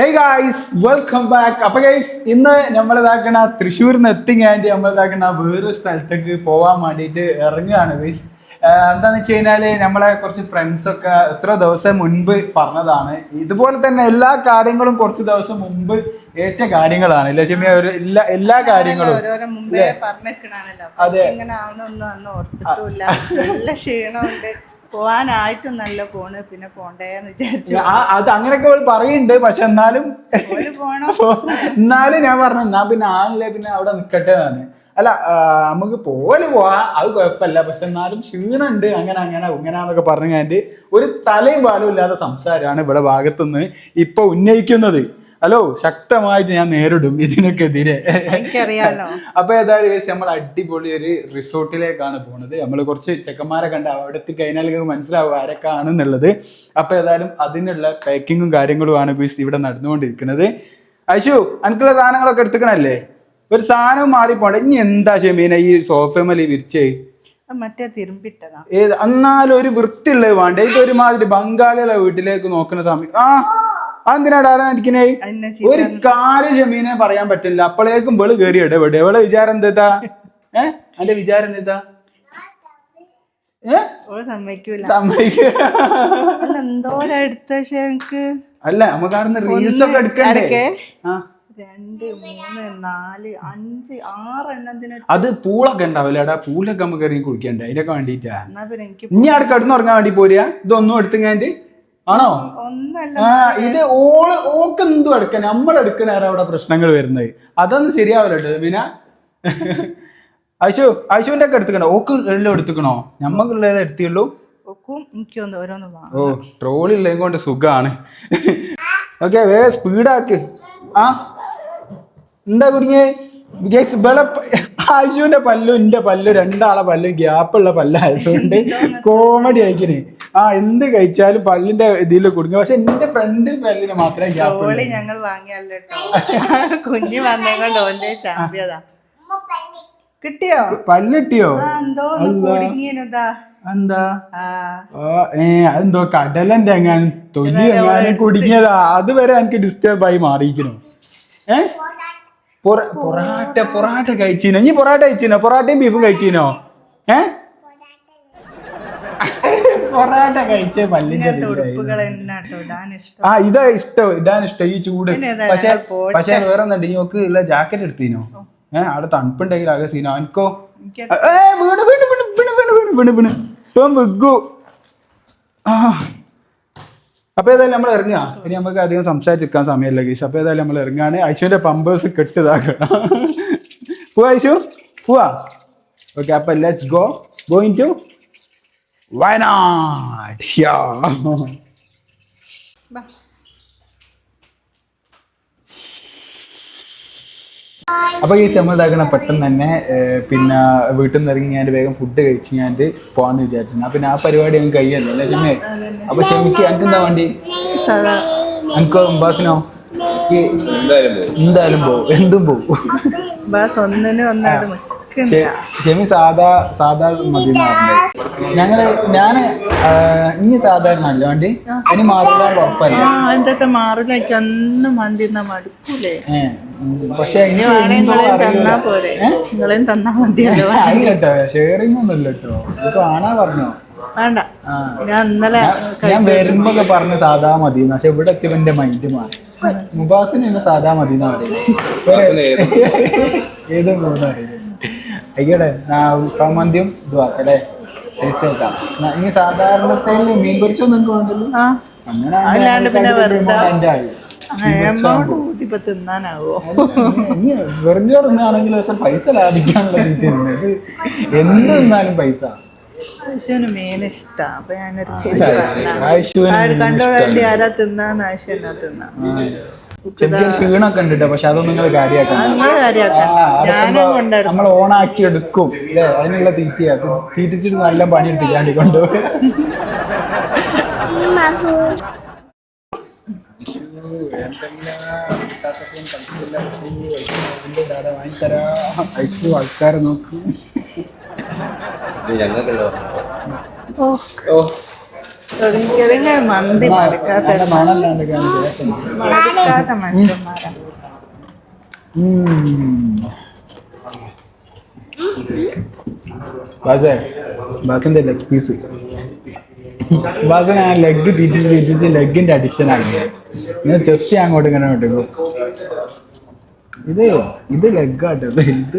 ഹേ guys welcome back അപ്പൊ guys ഇന്ന് നമ്മൾ ഇതാക്കണ തൃശ്ശൂരിൽ നിന്ന് എത്തിങ്ങാണ്ട് നമ്മൾ ഇതാക്കണ വേറൊരു സ്ഥലത്തേക്ക് പോവാൻ വേണ്ടിയിട്ട് ഇറങ്ങുകയാണ് ഗൈസ് എന്താന്ന് വെച്ച് കഴിഞ്ഞാൽ നമ്മളെ കുറച്ച് ഫ്രണ്ട്സൊക്കെ എത്ര ദിവസം മുൻപ് പറഞ്ഞതാണ്. ഇതുപോലെ തന്നെ എല്ലാ കാര്യങ്ങളും കുറച്ച് ദിവസം മുമ്പ് ഏറ്റ കാര്യങ്ങളാണ്. ലക്ഷ്മി ഒരു എല്ലാ എല്ലാ കാര്യങ്ങളും. അതെ. പോവാനായിട്ടും നല്ല പോണ് പിന്നെ പോണ്ടേന്ന് വിചാരിച്ചു. അത് അങ്ങനെയൊക്കെ അവൾ പറയുന്നുണ്ട് പക്ഷെ എന്നാലും എന്നാലും ഞാൻ പറഞ്ഞു എന്നാ പിന്നെ ആണല്ലേ പിന്നെ അവിടെ നിക്കട്ടെ എന്നാണ് അല്ല നമുക്ക് പോലെ പോവാ അത് കുഴപ്പമില്ല പക്ഷെ എന്നാലും ക്ഷീണുണ്ട് അങ്ങനെ അങ്ങനെ ഇങ്ങനെയാന്നൊക്കെ പറഞ്ഞു കഴിഞ്ഞിട്ട് ഒരു തലയും പാലും ഇല്ലാത്ത സംസാരമാണ് ഇവിടെ ഭാഗത്തുനിന്ന് ഇപ്പൊ ഉന്നയിക്കുന്നത്. ഹലോ ശക്തമായിട്ട് ഞാൻ നേരിടും ഇതിനൊക്കെതിരെ. അപ്പൊ ഏതായാലും ചേച്ചി നമ്മൾ അടിപൊളി ഒരു റിസോർട്ടിലേക്കാണ് പോണത്. നമ്മൾ കുറച്ച് ചെക്കന്മാരെ കണ്ട് അവിടെ എത്തി കഴിഞ്ഞാൽ മനസ്സിലാവും ആരൊക്കെയാണെന്നുള്ളത്. അപ്പൊ ഏതായാലും അതിനുള്ള പാക്കിങ്ങും കാര്യങ്ങളുമാണ് ബീസ് ഇവിടെ നടന്നുകൊണ്ടിരിക്കുന്നത്. അശു അനക്കുള്ള സാധനങ്ങളൊക്കെ എടുത്തുക്കണല്ലേ? ഒരു സാധനം മാറിപ്പോണ്ട. ഇനി എന്താ ഷെമീന ഈ സോഫമലി വിരിച്ചേ? മറ്റേ തിരുമ്പിട്ടതാ. ഏത്? എന്നാലും ഒരു വൃത്തിയുള്ളത് വേണ്ട. ഇതൊരുമാതിരി ബംഗാളികളെ വീട്ടിലേക്ക് നോക്കുന്ന സമയം. ആ അതെന്തിനാടാ അടിക്കണേ? അതിനെ ഒരു കാര്യം ഷമീനെ പറയാൻ പറ്റില്ല. അപ്പോഴേക്കും വെൾ കയറി ഇടപെടും എവിടെ വിചാരം എന്താ ഏ? അന്റെ വിചാരം എന്താ അല്ല എടുത്ത നമുക്ക് അവിടുന്ന് റീൽസ് ഒക്കെ എടുക്കണ്ടേ? രണ്ട് മൂന്ന് നാല് അഞ്ച് ആറെണ്ണത്തിന് അത് പൂളൊക്കെ ഉണ്ടാവില്ല? എടാ പൂളൊക്കെ നമുക്ക് ഇറങ്ങി കുളിക്കണ്ടേ? അതിനൊക്കെ വേണ്ടിട്ടാ എന്നാ പിന്നെ എനിക്ക് ഇനി അവിടെ കിടന്നുറങ്ങാൻ വേണ്ടി പോരാ ഇതൊന്നും എടുത്തുങ്ങാണ്ട് ആണോ? ആ ഇത് ഓൾ ഓക്ക് എന്തും എടുക്കാൻ? നമ്മൾ എടുക്കണേറെ അവിടെ പ്രശ്നങ്ങൾ വരുന്നത്? അതൊന്നും ശരിയാവില്ല കേട്ടോ മീന അശുവിന്റെ ഒക്കെ എടുത്തുക്കണോ? ഓക്ക് എല്ലാം എടുത്തുക്കണോ? ഞമ്മക്കുള്ള എടുത്തുള്ളൂ ഓ ട്രോളി ട്രോളില്ലേ കൊണ്ട് സുഖാണ്. ഓക്കെ വേ സ്പീഡാക്ക് ആ എന്താ കുടുങ്ങിയേ? ഗൈസ് ഇവിടെ ആശുവിന്റെ പല്ലും എന്റെ പല്ലും രണ്ടാളെ പല്ലും ഗ്യാപ്പുള്ള പല്ലായതുകൊണ്ട് കോമഡി ആയിക്കിന് ആ എന്ത് കഴിച്ചാലും പല്ലിന്റെ ഇതിൽ കുടുങ്ങി. പക്ഷെ എന്റെ ഫ്രണ്ട് പല്ലിന് മാത്രമേ ഗ്യാപ്പ് ഞങ്ങൾ വാങ്ങിയല്ലോ കുഞ്ഞു കിട്ടിയോ? പല്ലിട്ടിയോ? എന്തോ ഏ അതെന്തോ കടലന്റെ എങ്ങാനും തൊലി എങ്ങാനും കുടുങ്ങിയതാ. അതുവരെ എനിക്ക് ഡിസ്റ്റർബ് ആയി മാറിയിരിക്കുന്നു. ഏ? പൊറ- പൊറാട്ട പൊറാട്ട കഴിച്ചീനോ? നീ പൊറാട്ട കഴിച്ചീനോ? പൊറാട്ടയും ബീഫും കഴിച്ചീനോ? ഏ? പൊറാട്ട കഴിച്ച പല്ലിന്റെ ആ ഇതാ ഇഷ്ടം. ഇടാൻ ഇഷ്ടം ഈ ചൂട്. പക്ഷെ പക്ഷെ വേറെ ഒന്നുണ്ട്. നീ ഒക്കെ ഇല്ല ജാക്കറ്റ് എടുത്തീനോ? ഏ അവിടെ തണുപ്പുണ്ടെങ്കിൽ ആകെ സീനോ. എനിക്കോ വീണ് വീണ് വീണ് വീണ് വീണ് വീണ് വീണ്. ഇപ്പം വിഗു ആ. അപ്പൊ ഏതായാലും നമ്മൾ ഇറങ്ങുക. ഇനി നമുക്ക് അധികം സംസാരിച്ചിരിക്കാൻ സമയമില്ല ഗീഷ്. അപ്പൊ ഏതായാലും നമ്മൾ ഇറങ്ങാണ് ഐശുവിന്റെ പമ്പേഴ്സ് കെട്ടിതാക്കണം പോവാ ഐശു. പോവാ. ഓക്കെ അപ്പൊ let's go going to Wayanad യാ ബാ. അപ്പൊ ഈ നമ്മൾ ഇതാക്കണ പെട്ടെന്ന് തന്നെ പിന്നെ വീട്ടിൽ നിന്ന് ഇറങ്ങി ഞാൻ വേഗം ഫുഡ് കഴിച്ച് ഞാൻ പോവാന്ന് വിചാരിച്ചു പിന്നെ ആ പരിപാടി എനിക്ക് കഴിയുന്നില്ല അല്ലേ ഷെമേ അപ്പൊ ഷെമിക്ക് എനിക്ക് എന്താ വേണ്ടി? എനിക്ക് ബസ്സിനോ എന്തായാലും പോവും. എന്തും പോവും. ഷെമി സാധാ സാധാ മതി ഞങ്ങൾ ഞാൻ ഇനി സാധാരണ അല്ല വണ്ടി ഇനി മാറില്ല ഉറപ്പല്ല? മാറില്ല. ഒന്നും മന്തി മടുക്കൂലേ. പക്ഷെ അറിയില്ല. കേട്ടോ ഷെയറിംഗ് ഒന്നുമില്ല കേട്ടോ. ഇപ്പൊ ആണാ പറഞ്ഞോ? വേണ്ട. ഞാൻ ഇന്നലെ ഞാൻ വരുമ്പോ ഒക്കെ പറഞ്ഞ സാധാ മതി പക്ഷെ ഇവിടെ എത്തിയപ്പോ എന്റെ മൈൻഡ് മാറി. മുബാസിന് എന്നെ സാധാ മതി എന്നാ പറയുന്നത് ഏത് മൂന്ന് ഇതുവാക്കല്ലേ ടേസ്റ്റ് നോക്കാം. ഇനി സാധാരണത്തിൽ മീൻ പൊരിച്ചോ നിങ്ങൾക്ക് വേണ്ടല്ലോ. അങ്ങനെ ഇപ്പൊ പൈസ ലാഭിക്കാനുള്ള തിന്നത് പൈസ. നമ്മൾ ഓണാക്കി എടുക്കും. അതിനുള്ള തീറ്റിയാ. തീറ്റിച്ചിട്ട് നല്ല പണി എടുത്തിട്ടാണ്ടി കൊണ്ടുപോകും എന്തെങ്കിലും ആൾക്കാരെ ഓ ഓ തുടങ്ങിയതിന് മന്തി ബാസേ ബാസിന്റെ ലെഗ് പീസ് ബാസ് ഞാൻ ലെഗ് തിരിച്ച് തിരിച്ച് ലെഗിന്റെ അഡിഷൻ ആക്കി ഇങ്ങനെ ചെസ്റ്റ് അങ്ങോട്ട് ഇങ്ങനെ വിട്ടു ഇത് ഇത് ലെഗ് ആട്ടോ. ഇത്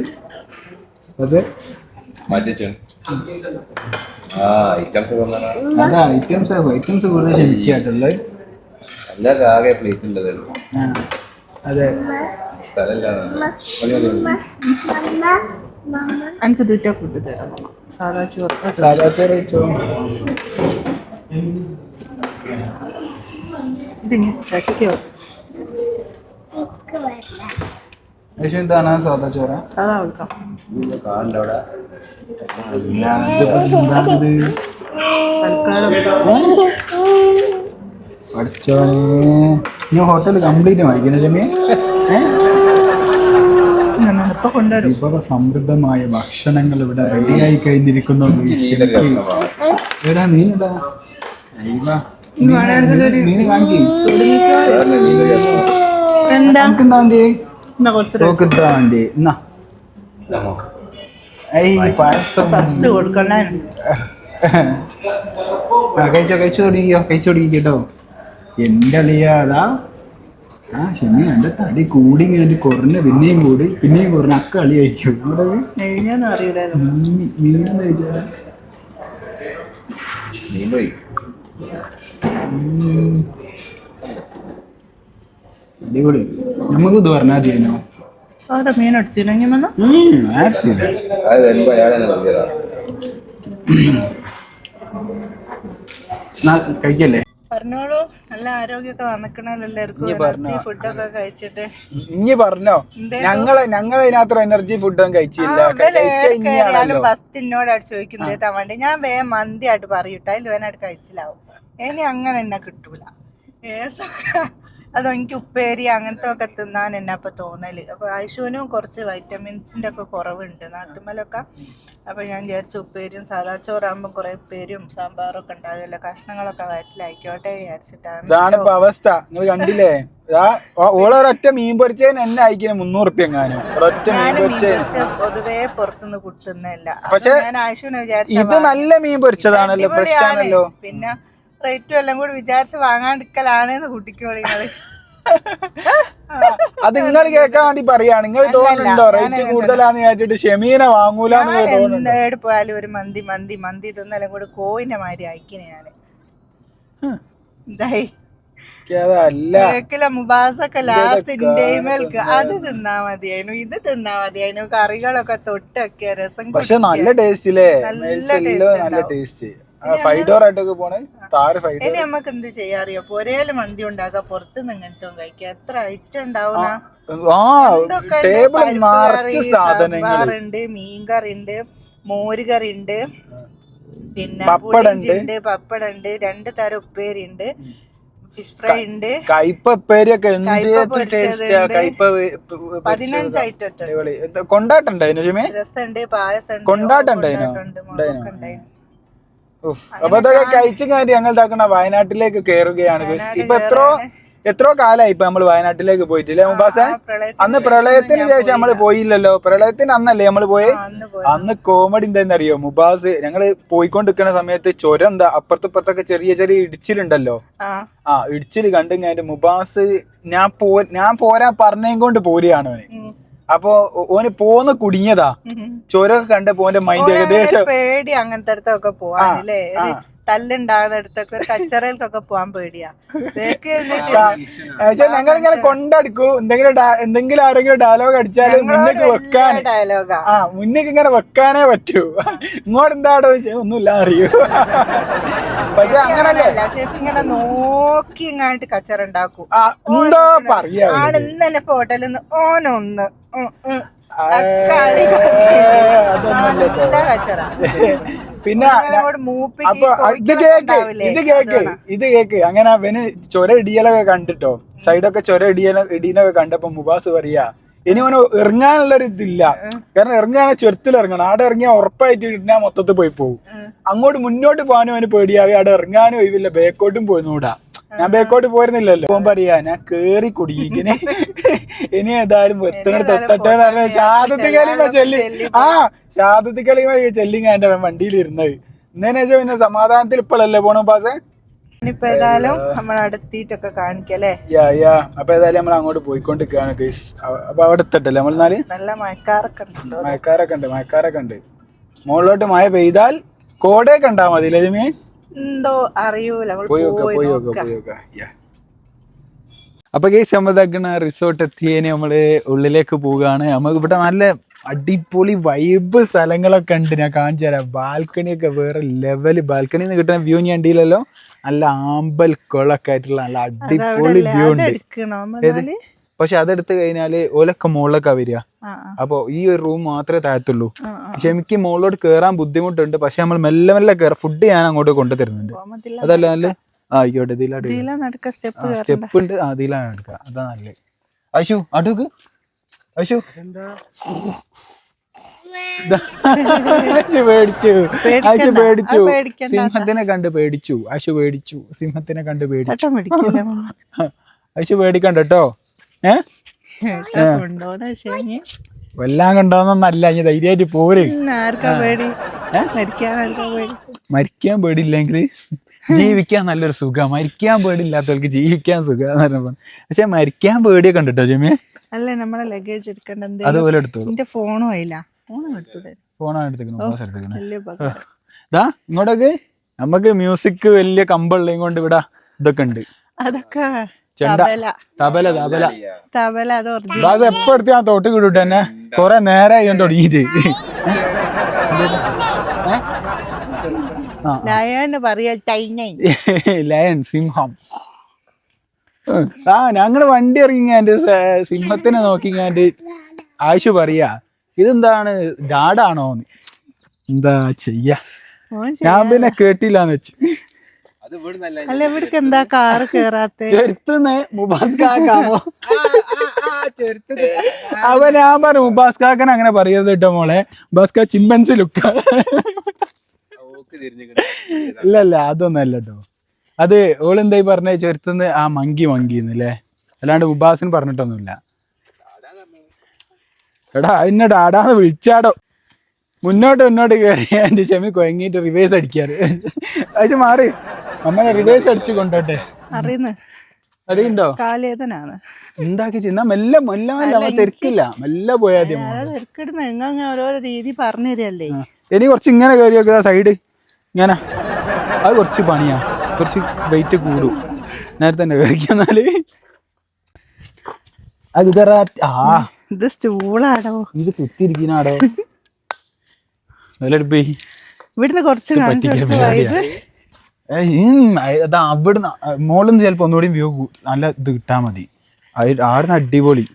കൊണ്ടാണ് അതാ ഐറ്റംസ് ഐറ്റംസ് കൂടുതൽ ക്ഷമിക്കാട്ടുള്ളത് അതെ. സ്ഥലമില്ല എനിക്ക് ദുറ്റ ഫുഡ് തരണം സാധാ ചോറ്. സാധാ ചോറ് എന്താണ് സാധാ ചോറ. സാധാ കൊടുക്കാം പഠിച്ചോനെ ഹോട്ടൽ കംപ്ലീറ്റ് വായിക്കുന്ന കൊണ്ടുവരും. വിഭവ സമൃദ്ധമായ ഭക്ഷണങ്ങൾ ഇവിടെ റെഡിയായി കഴിഞ്ഞിരിക്കുന്നു. നീലൊരു കഴിച്ചോ കഴിച്ചു തുടങ്ങിയോ കഴിച്ചു തുടങ്ങിക്കോ കേട്ടോ. എന്റെ അളിയാടാ. ആ ശനി എന്റെ തടി കൂടി കഴിഞ്ഞ് കുറഞ്ഞ പിന്നെയും കൂടി പിന്നെയും കുറഞ്ഞ. അക്ക കളി കഴിക്കും മീൻ മീൻ കഴിച്ചാ നീ പോയി. അടിപൊളി. നമുക്ക് ഇത് പറഞ്ഞാൽ മതിയോ അവരുടെ മീൻ നൽകിയതാ കഴിക്കല്ലേ? പറഞ്ഞോളൂ. നല്ല ആരോഗ്യമൊക്കെ വന്നിക്കണല്ലോ എല്ലാവർക്കും. എനർജി ഫുഡൊക്കെ കഴിച്ചിട്ട്. ഇനി പറഞ്ഞോ? ഞങ്ങളെ ഞങ്ങൾ ഞങ്ങൾ അതിനകത്ത് എനർജി ഫുഡൊന്നും കഴിച്ചില്ല. ഫസ്റ്റ് എന്നോട് ചോദിക്കുന്നത് തവണ്ടി. ഞാൻ വേ മന്തി ആയിട്ട് പറയൂട്ടോ അതിൽ വേനായിട്ട് കഴിച്ചില്ലാവും ഇനി അങ്ങനെ എന്നെ കിട്ടൂല. ഏസൊക്കെ അതോ എനിക്ക് ഉപ്പേരി അങ്ങനത്തെ ഒക്കെ തിന്നാൻ എന്നെ അപ്പൊ തോന്നൽ. അപ്പൊ ആയിശുവിനും കുറച്ച് വൈറ്റമിൻസിന്റെ ഒക്കെ കുറവുണ്ട്. നാട്ടുമലൊക്കെ അപ്പൊ ഞാൻ വിചാരിച്ചു ഉപ്പേരിയും സാധാ ചോറാകുമ്പോ കുറെ ഉപ്പേരിയും സാമ്പാറും ഒക്കെ ഉണ്ടാവില്ല കഷ്ണങ്ങളൊക്കെ വയറ്റിലായിക്കോട്ടെ വിചാരിച്ചിട്ടാണ്. ഇതാണ് ഇപ്പൊ അവസ്ഥ. നിങ്ങൾ കണ്ടില്ലേ? ഓ- മീൻ പൊരിച്ചതിന് എന്നെ അയക്കുന്ന മുന്നൂറ് റുപ്യ എങ്ങാനും ഒരൊറ്റ മീൻ ഞാൻ മീൻ പൊരിച്ചതിന്. പൊരിച്ച പൊതുവേ പുറത്തുനിന്ന് കുട്ടുന്നില്ല പക്ഷെ പക്ഷേ ഞാൻ ആയിശുവിനെ വിചാരിച്ചു ഇത് നല്ല മീൻ പൊരിച്ചതാണല്ലോ ഫ്രഷ് ആണല്ലോ. പിന്നെ റേറ്റും എല്ലാം കൂടി വിചാരിച്ച് വാങ്ങാണ്ടിരിക്കലാണെന്ന് കുട്ടിക്ക് നിങ്ങൾ അത് നിങ്ങൾ കേൾക്കാൻ വേണ്ടി പറയാണ്. നിങ്ങൾ തോന്നുന്നുണ്ടോ റേറ്റ് കൂടുതലാന്ന് വിചാരിച്ചിട്ട് ഷെമീനെ വാങ്ങൂലെന്ന് തോന്നുന്നുണ്ടോ? പോയാലും ഒരു മന്തി മന്തി മന്തി ഇതൊന്നെല്ലാം കൂടി കോയിന്റെ മാതിരി അയക്കിനെ ഞാൻ. എന്തായി? മുബാസൊക്കെ ലാസ്റ്റ് ഇൻഡേമേൽക്ക് അത് തിന്നാ മതിയായിരുന്നു ഇത് തിന്നാ മതിയായിരുന്നു കറികളൊക്കെ തൊട്ടൊക്കെ രസം പക്ഷെ നല്ല ടേസ്റ്റ് നല്ല ടേസ്റ്റ് ഫൈവ് ഡോർ ആയിട്ടൊക്കെ പോണേ. താറ് ഫൈവ് ഇനി നമുക്ക് എന്ത് ചെയ്യാറിയോ പൊരയിൽ മന്തി ഉണ്ടാക്കാം പുറത്തുനിന്ന് ഇങ്ങനത്തെ കഴിക്കാം. എത്ര ഐറ്റം ഉണ്ടാവുന്ന? ആ എന്തൊക്കെ ഉണ്ട്? ടേബിൾ പരിപ്പ് നിറച്ച് കറി, സാധനങ്ങൾ സാമ്പാറുണ്ട് മീൻകറി ഉണ്ട് മോരുകറി ഉണ്ട് പിന്നെ പപ്പടമുണ്ട്. ഉണ്ട് പപ്പടുണ്ട് രണ്ട് തരം ഉപ്പേരി ഉണ്ട് ഫിഷ് ഫ്രൈ ഉണ്ട് കയ്പ ഉപ്പേരിയൊക്കെ. പതിനഞ്ച് ഐറ്റം കൊണ്ടാട്ടുണ്ടോ രസമുണ്ട് പായസം ഉഫ്. അപ്പൊ അതൊക്കെ കഴിച്ചും കാര്യം ഞങ്ങൾ ഇതാക്കണ വയനാട്ടിലേക്ക് കയറുകയാണ്. ഇപ്പൊ എത്രയോ എത്രയോ കാലായി ഇപ്പൊ നമ്മൾ വയനാട്ടിലേക്ക് പോയിട്ടില്ലേ മുബാസ? അന്ന് പ്രളയത്തിന് ശേഷം നമ്മൾ പോയില്ലല്ലോ. പ്രളയത്തിന് അന്നല്ലേ നമ്മൾ പോയി? അന്ന് കോമഡി എന്താന്ന് അറിയോ മുബാസ് ഞങ്ങൾ പോയിക്കൊണ്ടിരിക്കുന്ന സമയത്ത് ചുരം എന്താ? അപ്പുറത്തിപ്പുറത്തൊക്കെ ചെറിയ ചെറിയ ഇടിച്ചിലുണ്ടല്ലോ. ആ. ഇടിച്ചിൽ കണ്ടു കഴിഞ്ഞിട്ട് മുബാസ് ഞാൻ പോ ഞാൻ പോരാ പറഞ്ഞേം കൊണ്ട് പോരുകയാണ് ഉം. അപ്പൊ ഓന് പോന്ന് കുടുങ്ങിയതാ. ചോരൊക്കെ കണ്ടപ്പോ ഓന്റെ മൈൻഡ് ഏകദേശം പേടി അങ്ങനത്തെ അടുത്തൊക്കെ പോവാനല്ലേ? ഒരു തല്ലുണ്ടാകുന്ന അടുത്തൊക്കെ കച്ചറയിൽക്കൊക്കെ പോവാൻ പേടിയാ. ഞങ്ങൾ ഇങ്ങനെ കൊണ്ടടിക്കൂ. എന്തെങ്കിലും എന്തെങ്കിലും ആരെങ്കിലും ഡയലോഗ് അടിച്ചാൽ മുന്നേക്ക് വെക്കാൻ ഡയലോഗാ ആ. മുന്നേക്ക് ഇങ്ങനെ വെക്കാനേ പറ്റൂ. ഇങ്ങോട്ട് എന്താടോ ഒന്നുമില്ല അറിയൂ. പക്ഷെ അങ്ങനല്ലേ? ഷെഫ് ഇങ്ങനെ നോക്കി ഇങ്ങാണ്ട് കച്ചറ ഉണ്ടാക്കും എന്തോ പറയാ ആണ് ഇന്നലെ ഹോട്ടലിൽ നിന്ന് ഓനൊന്ന്. നല്ല കച്ചറ. പിന്നെ അപ്പൊ ഇത് കേക്ക്? ഇത് കേക്ക് ഇത് കേക്ക്. അങ്ങനെ അവന് ചൊര ഇടിയലൊക്കെ കണ്ടിട്ടോ? സൈഡൊക്കെ ചൊര ഇടിയല ഇടീനൊക്കെ കണ്ടപ്പോ മുബാസ് പറയാ ഇനി ഓന് ഇറങ്ങാനുള്ള ഒരു ഇതില്ല കാരണം ഇറങ്ങാൻ ചുരത്തിൽ ഇറങ്ങണം. ആടെ ഇറങ്ങിയാൽ ഉറപ്പായിട്ട് കിട്ടുന്ന മൊത്തത്തിൽ പോയി പോകും. അങ്ങോട്ട് മുന്നോട്ട് പോകാനും അവന് പേടിയാവേ. ആടെ ഇറങ്ങാനും ഒഴിവില്ല. ബേക്കോട്ടും പോയിന്നൂടാ. ഞാൻ ബേക്കോട്ട് പോയിരുന്നില്ലല്ലോ. പോകാൻ പറയാ ഞാൻ കേറി കുടിയിങ്ങനെ ഇനി ഏതായാലും എത്തണടുത്ത് എത്തട്ടെ ശാദത്തി കളിമ ചെല്ലി. ആ ശാദത്തി കളിമ ചെല്ലിങ്ങാന്റെ വണ്ടിയിൽ ഇരുന്നത് എന്നേന്ന് വെച്ചാൽ പിന്നെ സമാധാനത്തിൽ ഇപ്പോഴല്ലേ പോണു പാസേ ഇനിയിപ്പോ ഏതായാലും നമ്മൾ അടുത്തിട്ടൊക്കെ കാണിക്കല്ലേ യാ യാ അപ്പൊ ഏതായാലും നമ്മൾ അങ്ങോട്ട് പോയിക്കൊണ്ടിരിക്കുകയാണ് ഗൈസ് അപ്പൊ അവിടെ എത്തട്ടല്ലേ നമ്മൾ നാല്? നല്ല മഴക്കാരൊക്കെ മഴക്കാരൊക്കെ ഉണ്ട് മഴക്കാരൊക്കെ ഉണ്ട്. മുകളിലോട്ട് മഴ പെയ്താൽ കോടെ കണ്ടാ മതി ലക്ഷ്മി എന്തോ അറിയൂല. നമ്മൾ പോയി നോക്കാം പോയി പോയി നോക്കാം നോക്കാം. പോയി നോക്കാം. യാ അപ്പൊ ഗൈസ് നമ്മൾ തക്കണ റിസോർട്ട് എത്തിയതിന് നമ്മൾ ഉള്ളിലേക്ക് പോവുകയാണ്. നമുക്ക് ഇവിടെ നല്ല അടിപൊളി വൈബ് സ്ഥലങ്ങളൊക്കെ ഉണ്ട്. ഞാൻ കാണിച്ചു തരാം. ബാൽക്കണി ഒക്കെ വേറെ ലെവൽ ബാൽക്കണി നിന്ന് കിട്ടുന്ന വ്യൂ ഞാൻ കണ്ടില്ലല്ലോ. നല്ല ആമ്പൽ കുളമൊക്കെ ആയിട്ടുള്ള നല്ല അടിപൊളി വ്യൂ ഉണ്ട്. പക്ഷെ അതെടുത്ത് കഴിഞ്ഞാൽ ഓലൊക്കെ മുകളിലൊക്കെ വരിക. അപ്പൊ ഈ ഒരു റൂം മാത്രമേ താഴത്തുള്ളൂ. പക്ഷെ എനിക്ക് മുകളിലോട്ട് കേറാൻ ബുദ്ധിമുട്ടുണ്ട്. പക്ഷെ നമ്മൾ മെല്ലെ മെല്ലെ കയറാം ഫുഡ് ഞാൻ അങ്ങോട്ട് കൊണ്ടു തരുന്നുണ്ട്. അതല്ല നല്ല ആയിക്കോട്ടെ. ഇതിലാ സ്റ്റെപ്പ് ഉണ്ട്. അതിലാണ് എടുക്കുക അതാ നല്ലത്. അശു അടുക്ക്. അശു. പേടിച്ചു. അശു പേടിച്ചു. സിംഹത്തിനെ കണ്ട് പേടിച്ചു. അശു പേടിച്ചു. സിംഹത്തിനെ കണ്ട് പേടിച്ചു. അശു പേടിക്കണ്ട കേട്ടോ. എല്ലാം കണ്ടോന്നല്ല ഇനി ധൈര്യമായിട്ട് പോര്. പിന്നെ പേടി? മരിക്കാൻ ആർക്കാ പേടി? മരിക്കാൻ പേടിയില്ലെങ്കിൽ ജീവിക്കാൻ നല്ലൊരു സുഖം. മരിക്കാൻ പേടിയില്ലാത്തവർക്ക് ജീവിക്കാൻ സുഖം പക്ഷെ മരിക്കാൻ പേടിയൊക്കെ ഉണ്ട് കേട്ടോ ചെമ്മിയെ അല്ലേ നമ്മളെ ലഗേജ് എടുക്കണ്ട അതുപോലെ എടുത്തോളൂ. എന്റെ ഫോണും ആയില്ല. ഫോണാണ് എടുത്തേക്കുന്നത് ഇതാ ഇങ്ങോട്ടൊക്കെ. നമുക്ക് മ്യൂസിക് വലിയ കമ്പുള്ളതും കൊണ്ട് ഇവിടെ ഇതൊക്കെ ഉണ്ട്. അതൊക്കെ തബല. തബല തബല. തബല അത് എപ്പോ എടുത്ത് ഞാൻ തോട്ട് കിട്ടൂട്ടെ തന്നെ കൊറേ നേരമായി ഞാൻ തുടങ്ങിയിട്ട്. പറയാ ലയൺ സിംഹം. ആ ഞങ്ങൾ വണ്ടി ഇറങ്ങിങ്ങാണ്ട് സിംഹത്തിനെ നോക്കിങ്ങാണ്ട് ആശു പറയാ ഇതെന്താണ്? ഡാഡാണോ? എന്താ ചെയ്യാ? ഞാൻ പിന്നെ കേട്ടില്ലാന്ന് വെച്ചു. അത് ഇവിടുന്നല്ല അല്ല ഇവർക്ക് എന്താ കാറ് കേറാത്ത? ചെറുത്തുന്ന് മുബാസ്കാക്കാണോ അവൻ ഞാൻ പറഞ്ഞു മുബാസ്കാക്കൻ അങ്ങനെ പറയരുത് കേട്ടോ മോളെ. മുബാസ്ക ചിമ്പൻസി ലുക്ക. ഇല്ല ഇല്ല അതൊന്നും അല്ല കേട്ടോ അത് എന്തായി പറഞ്ഞ? ചെറുത്തുനിന്ന് ആ മങ്കി മങ്കിന്നല്ലേ അല്ലാണ്ട് ഉപാസിന് പറഞ്ഞിട്ടൊന്നുമില്ല. എടാ എന്നെ ഡാഡാന്ന് വിളിച്ചാടോ. മുന്നോട്ട് മുന്നോട്ട് കയറി എന്റെ ക്ഷമി കൊയങ്ങിയിട്ട് റിവേഴ്സ് അടിക്കാറ്. പക്ഷെ മാറി. അമ്മനെ റിവേഴ്സ് അടിച്ചു കൊണ്ടോട്ടെ. അറിയുന്നു. അടിയുണ്ടോ? കാലേതനാണ്. എന്താക്കി ചെയ്യുന്ന? മെല്ലെ മെല്ലെ മെല്ലെ തിരക്കില്ല. മെല്ലെ പോയാൽ തിരക്കിടുന്ന. എങ്ങനെ ഓരോരോ രീതി പറഞ്ഞു തരല്ലേ ഇനി കുറച്ച് ഇങ്ങനെ കയറി വെക്കുക സൈഡ് ഇങ്ങനെ. അത് കുറച്ച് പണിയാ. കുറച്ച് വെയിറ്റ് കൂടും. നേരത്തെ തന്നെ കഴിക്കാന്നാൽ അത് ഇതറ ആ. ഇത് സ്റ്റൂളാടോ. ഇത് കുത്തിയിരിക്കുന്നാടോ വിലെടുപ്പേ ഇവിടുന്ന് കുറച്ച് അതാ അവിടുന്ന് മോളിന്ന് ചിലപ്പോ ഒന്നുകൂടി വ്യൂ നല്ല ഇത് കിട്ടാ മതി. ആടുന്ന അടിപൊളി.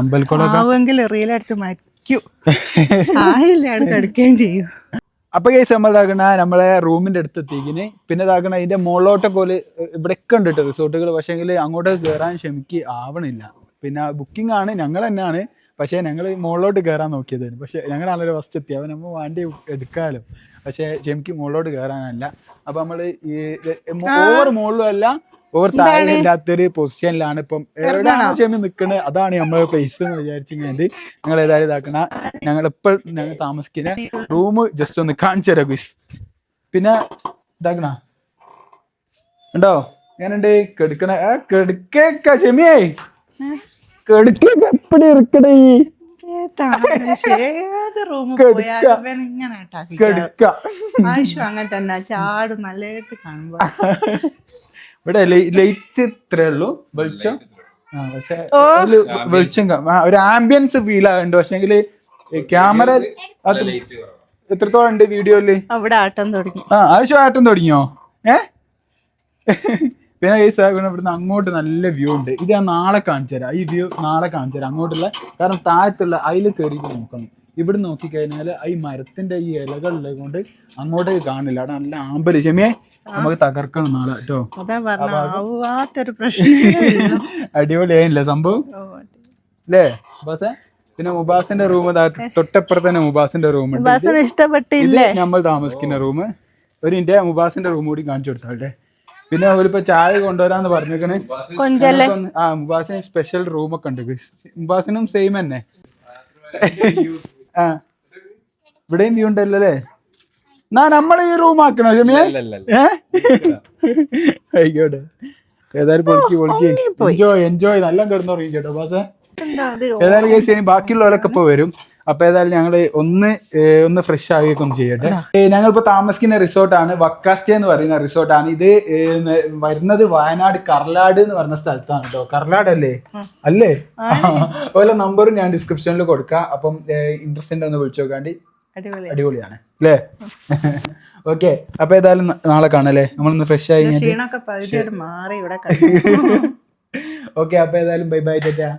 അമ്പലക്കുളം റീലെടുത്ത് മരിക്കും. ആയില്ലാണ് കിടക്കുകയും ചെയ്യും. അപ്പൊ കേസ് നമ്മൾ ഇതാക്കണ നമ്മളെ റൂമിന്റെ അടുത്ത് എത്തിക്കിന് പിന്നെ ഇതാക്കണ അതിന്റെ മുകളിലോട്ടൊക്കെ പോലെ ഇവിടെയൊക്കെ ഉണ്ട് കേട്ടോ റിസോർട്ടുകൾ പക്ഷേങ്കിൽ അങ്ങോട്ട് കയറാൻ ക്ഷമിക്ക് ആവണില്ല. പിന്നെ ബുക്കിംഗ് ആണ് ഞങ്ങൾ തന്നെയാണ്. പക്ഷേ ഞങ്ങൾ മുകളിലോട്ട് കയറാൻ നോക്കിയതായിരുന്നു. പക്ഷേ ഞങ്ങളാണല്ലോ ഫസ്റ്റ് എത്തി. അവൻ നമ്മൾ വണ്ടി എടുക്കാമല്ലോ പക്ഷേ ക്ഷമിക്ക് മുകളിലോട്ട് കയറാനല്ല അപ്പൊ നമ്മൾ ഈ ഓവർ മുകളിലും അല്ല ഓവർ താഴെ ഇല്ലാത്തൊരു പൊസിഷനിലാണ് ഇപ്പം എവിടെയാണ് ക്ഷമി നിൽക്കുന്നത് അതാണ് നമ്മളെ പ്ലേസ് എന്ന് വിചാരിച്ചിങ്ങനെ ഞങ്ങൾ ഏതായാലും ഇതാക്കണ. ഞങ്ങൾ ഇപ്പോൾ ഞങ്ങൾ താമസിക്കുന്ന റൂം ജസ്റ്റ് ഒന്ന് കാണിച്ചു തരാം ഗുസ് പിന്നെ ഇതാക്കണ. ഉണ്ടോ? ഞാനുണ്ട് കെടുക്കണ. ഏ കെടുക്കേക്ക ക്ഷമിയേ കെടുക്കേക്ക എപ്പടി ആയിഷു അങ്ങനെ തന്നെ ചാടും നല്ലതായിട്ട് കാണുമ്പോ. ഇവിടെ ലൈറ്റ് ഇത്രേ ഉള്ളൂ. വെളിച്ചം? ആ പക്ഷെ വെളിച്ചം ഒരു ആംബിയൻസ് ഫീൽ ആകുന്നുണ്ട് പക്ഷെങ്കിൽ ക്യാമറ എത്രത്തോളം ഉണ്ട് വീഡിയോയിൽ അവിടെ ആട്ടം തുടങ്ങി. ആ ആവശ്യം ആട്ടം തുടങ്ങിയോ? ഏ? പിന്നെ ഈ പിന്നെ ഇവിടുന്ന് അങ്ങോട്ട് നല്ല വ്യൂ ഉണ്ട്. ഇത് ഞാൻ നാളെ കാണിച്ചു തരാം. ഈ വ്യൂ നാളെ കാണിച്ചു തരാം. അങ്ങോട്ടുള്ള കാരണം താഴത്തുള്ള അതിൽ കയറിയിട്ട് നോക്കണം. ഇവിടെ നോക്കിക്കഴിഞ്ഞാൽ ഈ മരത്തിന്റെ ഈ ഇലകളുള്ളത് കൊണ്ട് അങ്ങോട്ടേക്ക് കാണില്ല. അവിടെ നല്ല ആമ്പൽ. ക്ഷമിയേ നമുക്ക് തകർക്കണം നാളെ കേട്ടോ. അതാ പ്രശ്നം അടിപൊളിയായില്ലേ സംഭവം? അല്ലേ? ബസ് പിന്നെ മുബാസിന്റെ റൂം തൊട്ടപ്പുറത്ത് തന്നെ മുബാസിന്റെ റൂം ഇഷ്ടപ്പെട്ടില്ലേ? നമ്മൾ താമസിക്കുന്ന റൂം ഒരു ഇന്ത്യ മുബാസിന്റെ റൂം കൂടി കാണിച്ചു കൊടുത്താട്ടെ പിന്നെ അവരിപ്പോ ചായ കൊണ്ടുവരാന്ന് പറഞ്ഞേക്കണ്. ആ മുബാസിന് സ്പെഷ്യൽ റൂം ഒക്കെ ഉണ്ട്. മുബാസിനും സെയിം തന്നെ. ആ ഇവിടെയും വ്യൂ ഉണ്ടല്ലോ അല്ലേ? എന്നാ നമ്മൾ ഈ റൂം ആക്കണോ ഷമിയ? ആയിക്കോട്ടെ. ഏതായാലും പൊളിക്ക് പൊളിക്ക്. എൻജോയ് എൻജോയ് നല്ല കിടന്നുറങ്ങി കേട്ടോ ബാസേ ഏതായാലും കേസ് ഇനി ബാക്കിയുള്ളവരൊക്കെ ഇപ്പൊ വരും. അപ്പൊ ഏതായാലും ഞങ്ങൾ ഒന്ന് ഒന്ന് ഫ്രഷ് ആവുകയൊക്കെ ഒന്ന് ചെയ്യട്ടെ. ഞങ്ങൾ ഇപ്പൊ താമസിക്കുന്ന റിസോർട്ടാണ് വക്കാസ്റ്റേ എന്ന് പറയുന്ന റിസോർട്ടാണ് ഇത് വരുന്നത് വയനാട് കർലാട് എന്ന് പറഞ്ഞ സ്ഥലത്താണ് കേട്ടോ. കർലാട് അല്ലേ? അല്ലേ അതുപോലെ നമ്പറും ഞാൻ ഡിസ്ക്രിപ്ഷനിൽ കൊടുക്കാം. അപ്പം ഇൻട്രസ്റ്റ് ഉണ്ടോ ഒന്ന് വിളിച്ചു നോക്കാണ്ടി. അടിപൊളിയാണ്. അല്ലേ ഓക്കെ. അപ്പൊ ഏതായാലും നാളെ കാണാല്ലേ നമ്മളൊന്ന് ഫ്രഷ് ആയി ക്ഷീണൊക്കെ മാറി ഇവിടെ ഓക്കെ. അപ്പൊ ഏതായാലും ബൈ ബൈ ടാറ്റാ.